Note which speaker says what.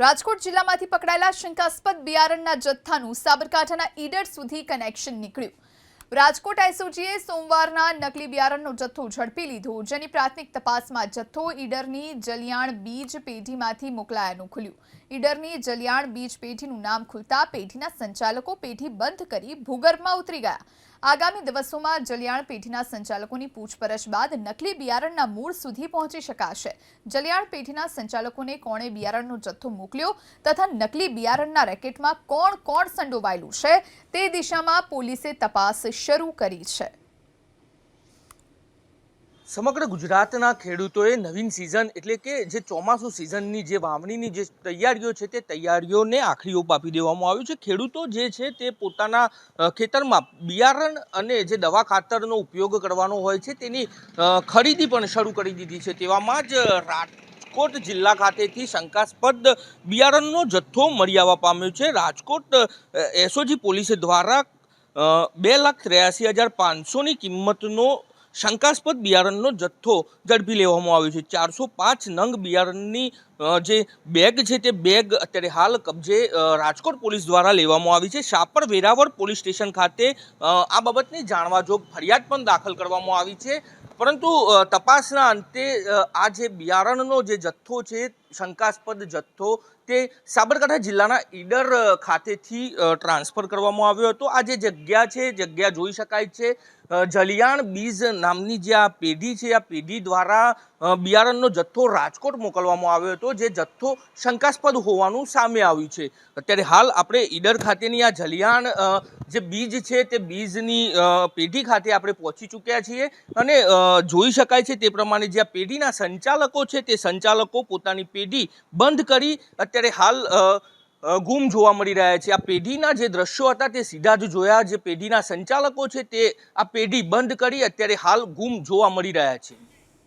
Speaker 1: રાજકોટ જિલ્લામાંથી પકડાયેલા શંકાસ્પદ બિયારણના જથ્થાનું સાબરકાંઠાના ઈડર સુધી કનેક્શન નીકળ્યું. રાજકોટ એસઓજીએ સોમવારના નકલી બિયારણનો જથ્થો ઝડપી લીધો, જેની પ્રાથમિક તપાસમાં જથ્થો ઈડરની જલિયાણ બીજ પેઢીમાંથી મોકલાયાનું ખુલ્યું. ઈડરની જલિયાણ બીજ પેઢીનું નામ ખુલતા પેઢીના સંચાલકો પેઢી બંધ કરી ભૂગર્ભમાં ઉતરી ગયા. આગામી દિવસોમાં જલિયાણ પેઢીના સંચાલકોની પૂછપરછ બાદ નકલી બિયારણના મૂળ સુધી પહોંચી શકાશે. જલિયાણ પેઢીના સંચાલકોને કોણે બિયારણનો જથ્થો મોકલ્યો તથા નકલી બિયારણના રેકેટમાં કોણ કોણ સંડોવાયેલું છે તે દિશામાં પોલીસે તપાસ શરૂ કરી છે.
Speaker 2: સમગ્ર ગુજરાતના ખેડૂતોએ નવીન સિઝન એટલે કે જે ચોમાસું સિઝનની જે વાવણીની જે તૈયારીઓ છે તે તૈયારીઓને આખરી ઓપ આપી દેવામાં આવ્યું છે. ખેડૂતો જે છે તે પોતાના ખેતરમાં બિયારણ અને જે દવા ખાતરનો ઉપયોગ કરવાનો હોય છે તેની ખરીદી પણ શરૂ કરી દીધી છે. તેવામાં જ રાજકોટ જિલ્લા ખાતેથી શંકાસ્પદ બિયારણનો જથ્થો મળી આવવા પામ્યો છે. રાજકોટ એસઓજી પોલીસ દ્વારા બે લાખ ત્રેયાસી હજાર પાંચસોની કિંમતનો શંકાસ્પદ બિયારણનો જથ્થો ઝડપી લેવામાં આવ્યો છે. ચારસો પાંચ નંગ બિયારણની જે બેગ છે તે બેગ અત્યારે હાલ કબજે રાજકોટ પોલીસ દ્વારા લેવામાં આવી છે. શાપર વેરાવળ પોલીસ સ્ટેશન ખાતે આ બાબતની જાણવા જોગ ફરિયાદ પણ દાખલ કરવામાં આવી છે. પરંતુ તપાસના અંતે આ જે બિયારણનો જે જથ્થો છે શંકાસ્પદ જથ્થો તે સાબરકાંઠા જિલ્લાના ઈડર ખાતેથી ટ્રાન્સફર કરવામાં આવ્યો હતો. આ જે જગ્યા છે, જગ્યા જોઈ શકાય છે. જલિયાણ બીજ નામની જે આ પેઢી છે, આ પેઢી દ્વારા બિયારણનો જથ્થો રાજકોટ મોકલવામાં આવ્યો હતો, જે જથ્થો શંકાસ્પદ હોવાનું સામે આવ્યું છે. અત્યારે હાલ આપણે ઈડર ખાતેની આ જલિયાણ જે બીજ છે તે બીજની પેઢી ખાતે આપણે પહોંચી ચૂક્યા છીએ અને જોઈ શકાય છે તે પ્રમાણે જે આ પેઢીના સંચાલકો છે તે સંચાલકો પોતાની પેઢી બંધ કરી અત્યારે હાલ ગુમ જોવા મળી રહ્યા છે. આ પેઢીના જે દ્રશ્યો હતા તે સીધા જ જોયા. જે પેઢીના સંચાલકો છે તે આ પેઢી બંધ કરી અત્યારે હાલ ગુમ જોવા મળી રહ્યા છે.